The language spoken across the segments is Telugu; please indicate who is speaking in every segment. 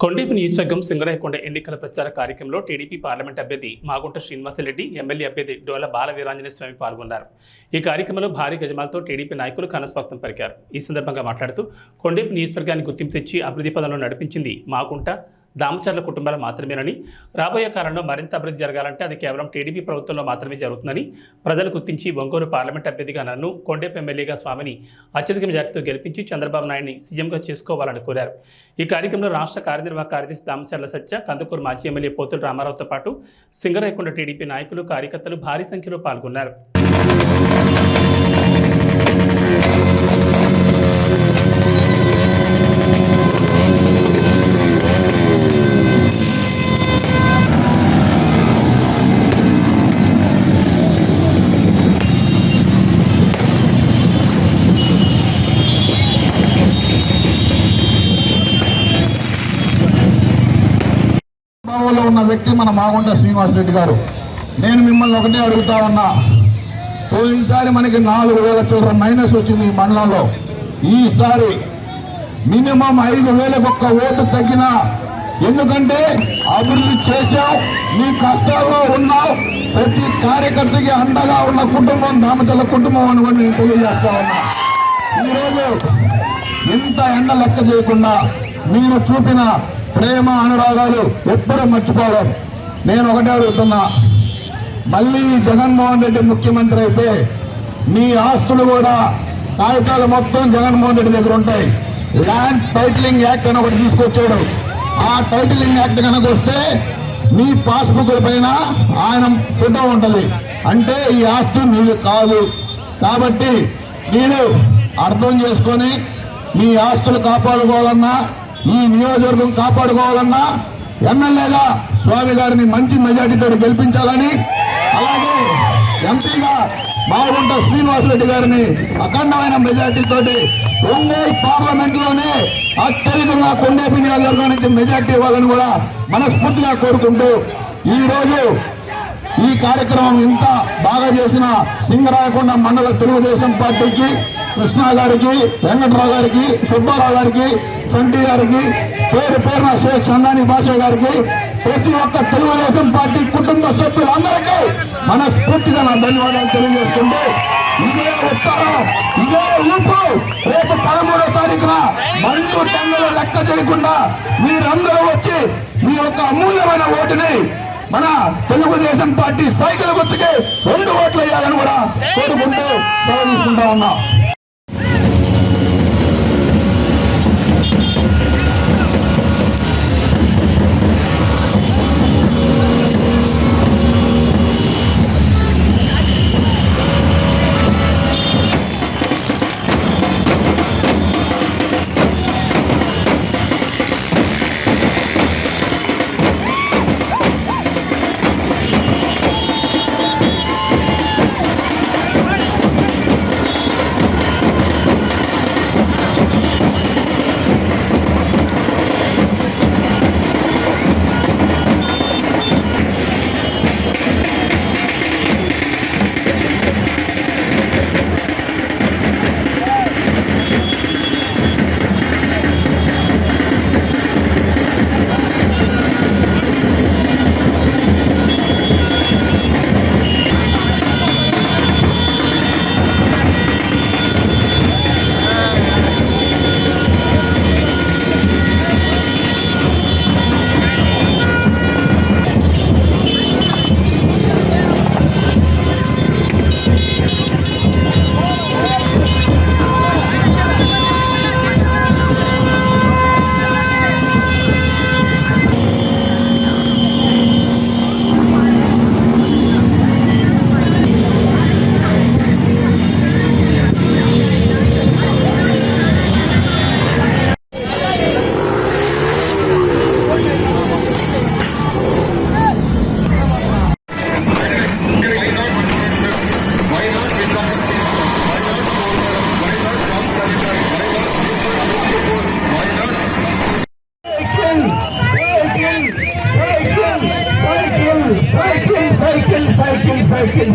Speaker 1: కొండేపు నియోజకవర్గం సింగరాయకొండ ఎన్నికల ప్రచార కార్యక్రమంలో టీడీపీ పార్లమెంట్ అభ్యర్థి మాగుంట శ్రీనివాసరెడ్డి ఎమ్మెల్యే అభ్యర్థి డోల బాల స్వామి పాల్గొన్నారు. ఈ కార్యక్రమంలో భారీ గజమాలతో టీడీపీ నాయకులు కనస్వాగతం పరికారు ఈ సందర్భంగా మాట్లాడుతూ కొండేపు నియోజకవర్గాన్ని గుర్తింపు తెచ్చి అభివృద్ధి పదంలో నడిపించింది మాగుంట దామచర్ల కుటుంబాలు మాత్రమేనని. రాబోయే కాలంలో మరింత అభివృద్ధి జరగాలంటే అది కేవలం టీడీపీ ప్రభుత్వంలో మాత్రమే జరుగుతుందని ప్రజలు గుర్తించి ఒంగోలు పార్లమెంట్ అభ్యర్థిగా నన్ను కొండేపు ఎమ్మెల్యేగా స్వామిని అత్యధిక మెజార్టీతో గెలిపించి చంద్రబాబు నాయుడిని సీఎంగా చేసుకోవాలని కోరారు. ఈ కార్యక్రమంలో రాష్ట్ర కార్యనిర్వాహక కార్యదర్శి దామచర్ల సత్య కందుకూరు మాజీ ఎమ్మెల్యే పోతుల రామారావుతో పాటు సింగరాయకొండ టీడీపీ నాయకులు కార్యకర్తలు భారీ సంఖ్యలో పాల్గొన్నారు.
Speaker 2: వ్యక్తి మన మాగుంట శ్రీనివాస్ రెడ్డి గారు. నేను మిమ్మల్ని ఒకటే అడుగుతా ఉన్నా. పోయినసారి మనకి నాలుగు వేల చోట్ల మైనస్ వచ్చింది ఈ మండలంలో. ఈసారి మినిమం ఐదు వేలకు ఒక్క ఓటు తగ్గిన ఎందుకంటే అభివృద్ధి చేశాం మీ కష్టాల్లో ఉన్నావు ప్రతి కార్యకర్తకి అండగా ఉన్న కుటుంబం దామచల్ల కుటుంబం అని కూడా నేను తెలియజేస్తా ఉన్నా. ఈరోజు ఇంత ఎండ లెక్క చేయకుండా మీరు చూపిన ప్రేమ అనురాగాలు ఎప్పుడూ మర్చిపోవడం. నేను ఒకటే అడుగుతున్నా. మళ్ళీ జగన్మోహన్ రెడ్డి ముఖ్యమంత్రి అయితే మీ ఆస్తులు కూడా కాగితాలు మొత్తం జగన్మోహన్ రెడ్డి దగ్గర ఉంటాయి. ల్యాండ్ టైటిలింగ్ యాక్ట్ అని ఒకటి తీసుకొచ్చాడు. ఆ టైటిలింగ్ యాక్ట్ కనుక వస్తే మీ పాస్బుక్ల పైన ఆయన ఫోటో ఉంటుంది. అంటే ఈ ఆస్తి మీది కాదు. కాబట్టి మీరు అర్థం చేసుకొని మీ ఆస్తులు కాపాడుకోవాలన్నా ఈ నియోజకవర్గం కాపాడుకోవాలన్నా ఎమ్మెల్యేగా స్వామి గారిని మంచి మెజార్టీతో గెలిపించాలని అలాగే ఎంపీగా బాగుంట శ్రీనివాసరెడ్డి గారిని అఖండమైన మెజార్టీతో ఒంగోలు పార్లమెంట్లోనే అత్యధికంగా కొండేపి నియోజకవర్గం నుంచి మెజార్టీ ఇవ్వాలని కూడా మనస్ఫూర్తిగా కోరుకుంటూ ఈ రోజు ఈ కార్యక్రమం ఇంత బాగా చేసిన సింగరాయకొండ మండల తెలుగుదేశం పార్టీకి కృష్ణా గారికి వెంకట్రావు గారికి సుబ్బారావు గారికి చంటి గారికి పేరు పేరున షేక్ సందాని భాష గారికి ప్రతి ఒక్క తెలుగుదేశం పార్టీ కుటుంబ సభ్యులందరికీ మనస్ఫూర్తిగా నా ధన్యవాదాలు తెలియజేసుకుంటూ ఇదే ఉత్సాహం ఇదే ఊపు. రేపు పదమూడో తారీఖున మందు టన్నులు లెక్క చేయకుండా మీరందరూ వచ్చి మీ యొక్క అమూల్యమైన ఓటుని మన తెలుగుదేశం పార్టీ సైకిల్ గుర్తుకి రెండు ఓట్లు వేయాలని కూడా కోరుకుంటూ సెలవు తీసుకుంటా ఉన్నా.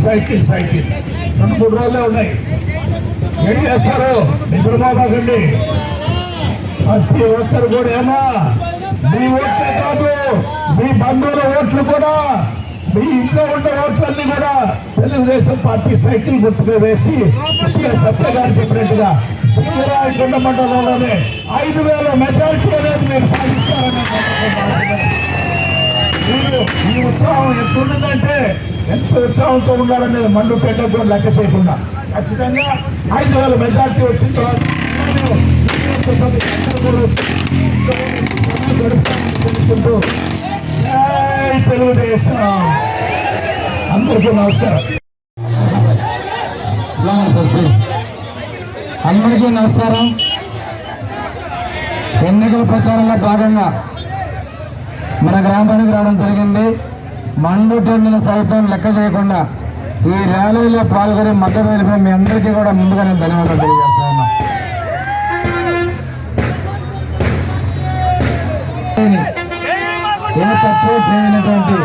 Speaker 2: Cycle cycle. రెండు మూడు రోజులే ఉన్నాయి. ఏం చేస్తారు నిద్రపోకండి ప్రతి ఒక్కరు కూడా ఏమా? మీ వచ్చే కాదు మీ బంధువుల ఓట్లు కూడా మీ ఇంట్లో ఉండే ఓట్లన్నీ కూడా తెలుగుదేశం పార్టీ సైకిల్ గుర్తుగా వేసి సత్య గారు చెప్పినట్టుగా సింగరాయకొండ మండలంలోనే ఐదు వేల మెజారిటీ అనేది మేము సాధిస్తారని ఈ ఉత్సాహం ఎంత ఉన్నదంటే ఎంత ఉత్సాహంతో ఉండాలనేది మండు పెట్టకు కూడా లెక్క చేయకుండా. ఖచ్చితంగా ఐదు వేల మెజార్టీ వచ్చిన తర్వాత వచ్చి తెలుగుదేశం. అందరికీ నమస్కారం.
Speaker 3: అందరికీ నమస్కారం. ఎన్నికల ప్రచారంలో భాగంగా మన గ్రామానికి రావడం జరిగింది. మండు టెండును సైతం లెక్క చేయకుండా ఈ ర్యాలీలో పాల్గొని మద్దతు తెలిపే మీ అందరికీ కూడా ముందుగా నేను ధన్యవాదాలు తెలియజేస్తా ఉన్నా ఏ తప్పు చేయనటువంటి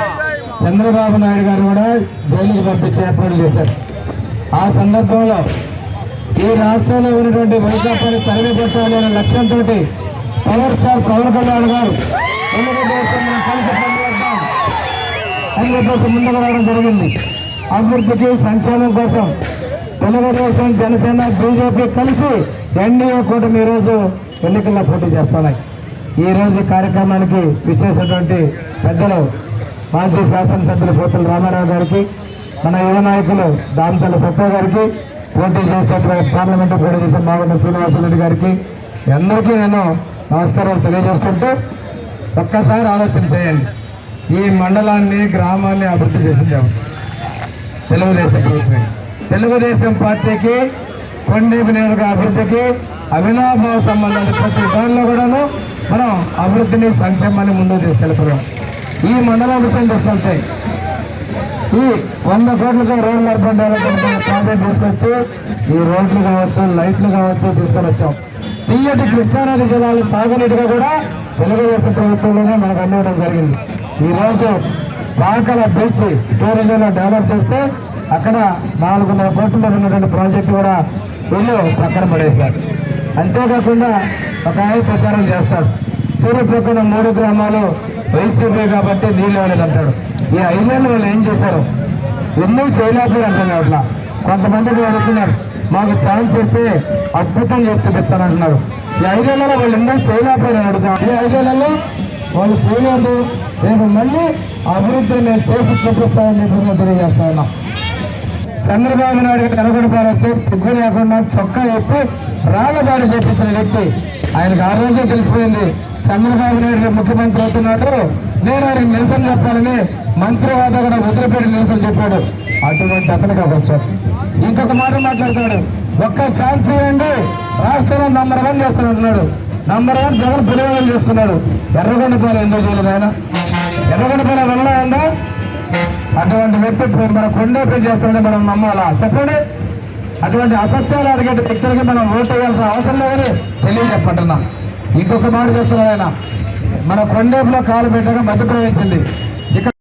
Speaker 3: చంద్రబాబు నాయుడు గారు కూడా జైలుకి పంపించి ఏర్పాటు చేశారు. ఆ సందర్భంలో ఈ రాష్ట్రంలో ఉన్నటువంటి వైకాపాని తరలి పెట్టాలి అనే లక్ష్యంతో పవర్ స్టార్ పవన్ కళ్యాణ్ గారు తెలుగుదేశం మనం కలిసి పనిచేద్దాం. అని చెప్పేసి ముందుకు రావడం జరిగింది. అభివృద్ధికి సంక్షేమం కోసం తెలుగుదేశం జనసేన బీజేపీ కలిసి ఎన్డీఏ కూటమి ఈరోజు ఎన్నికల్లో పోటీ చేస్తున్నాయి. ఈ రోజు కార్యక్రమానికి విచ్చేసినటువంటి పెద్దలు మాజీ శాసనసభ్యులు పోతుల రామారావు గారికి మన యువ నాయకులు దామచల్ల సత్తా గారికి పోటీ చేసేటువంటి పార్లమెంటు పోటీ చేసిన మాగంట శ్రీనివాసరెడ్డి గారికి అందరికీ నేను నమస్కారాలు తెలియజేసుకుంటూ ఒక్కసారి ఆలోచన చేయండి. ఈ మండలాన్ని గ్రామాన్ని అభివృద్ధి చేసింది ఎవరు? తెలుగుదేశం ప్రభుత్వం తెలుగుదేశం పార్టీకి కొండీపు నేరుగా అభివృద్ధికి అవినాభావ సంబంధాలు ప్రతి దానిలో కూడాను మనం అభివృద్ధిని సంక్షేమాన్ని ముందుకు తీసుకెళ్తున్నాం. ఈ మండలం విషయం తీసుకెళ్తాయి ఈ వంద కోట్లతో రోడ్లు ఏర్పాటు ప్రాజెక్ట్ తీసుకొచ్చి ఈ రోడ్లు కావచ్చు లైట్లు కావచ్చు తీసుకొని వచ్చాం. తీయటి కృష్ణానది జిల్లాల తాగునీటిగా కూడా తెలుగుదేశం ప్రభుత్వంలోనే మనకు అందివ్వడం జరిగింది. ఈ రోజు బీచ్ టూరిజంలో డెవలప్ చేస్తే అక్కడ నాలుగున్నర కోట్లలో ఉన్నటువంటి ప్రాజెక్టు కూడా వీళ్ళు పక్కన పడేశారు. అంతేకాకుండా ఒక ఆయన ప్రచారం చేస్తాడు. తూర్పు మూడు గ్రామాలు వైసీపీ కాబట్టి నీళ్ళు ఇవ్వలేదు అంటాడు. ఈ ఐదేళ్ళు వాళ్ళు ఏం చేశారు? ఎందుకు చేయలేకపోయారు అర్థం కావట్లా కొంతమంది అడుగుతున్నారు మాకు ఛాన్స్ ఇస్తే అద్భుతం చేసి చూపిస్తానంటున్నారు. ఈ ఐదేళ్ళలో వాళ్ళు ఎందుకు చేయలేకపోయారు అడుగుతాం ఈ ఐదేళ్ళలో వాళ్ళు చేయలేదు. రేపు మళ్ళీ అభివృద్ధి నేను చేసి చూపిస్తానని చెప్పి తెలియజేస్తా ఉన్నాం. చంద్రబాబు నాయుడు గారు వచ్చి తిగ్గు లేకుండా చొక్కా చెప్పి రాళ్ళ దాడి చేపించిన వ్యక్తి. ఆయనకు ఆ రోజే తెలిసిపోయింది. చంద్రబాబు నాయుడు ముఖ్యమంత్రి అవుతున్నాడు. నేను ఆయనకు నిరసన చెప్పాలని మంత్రి హోదా కూడా వదిలిపెట్టి నిరసన చెప్పాడు. అటువంటి అతనికి ఒక ఇంకొక మాట మాట్లాడుతున్నాడు. ఒక్క ఛాన్స్ ఇవ్వండి. రాష్ట్రంలో నంబర్ వన్ చేస్తాను అంటున్నాడు నంబర్ వన్ జగన్ పులివెందులు చేసుకున్నాడు. ఎర్రగొండపాలెం ఎందుకు చేయలేదు ఆయన ఎర్రగొండపాలెం వెళ్ళడం ఉందా? అటువంటి వ్యక్తి మన కొండేపై చేస్తాడని మనం నమ్మాలా? చెప్పండి. అటువంటి అసత్యాలు అడిగే వ్యక్తులకి మనం ఓటు వేయాల్సిన అవసరం లేదని తెలియజెప్పంటున్నా. ఇంకొక మాట చెప్తున్నాడు ఆయన. మన కొండేపులో కాలు పెట్టగా మధ్యప్రవేశింది ఇక్కడ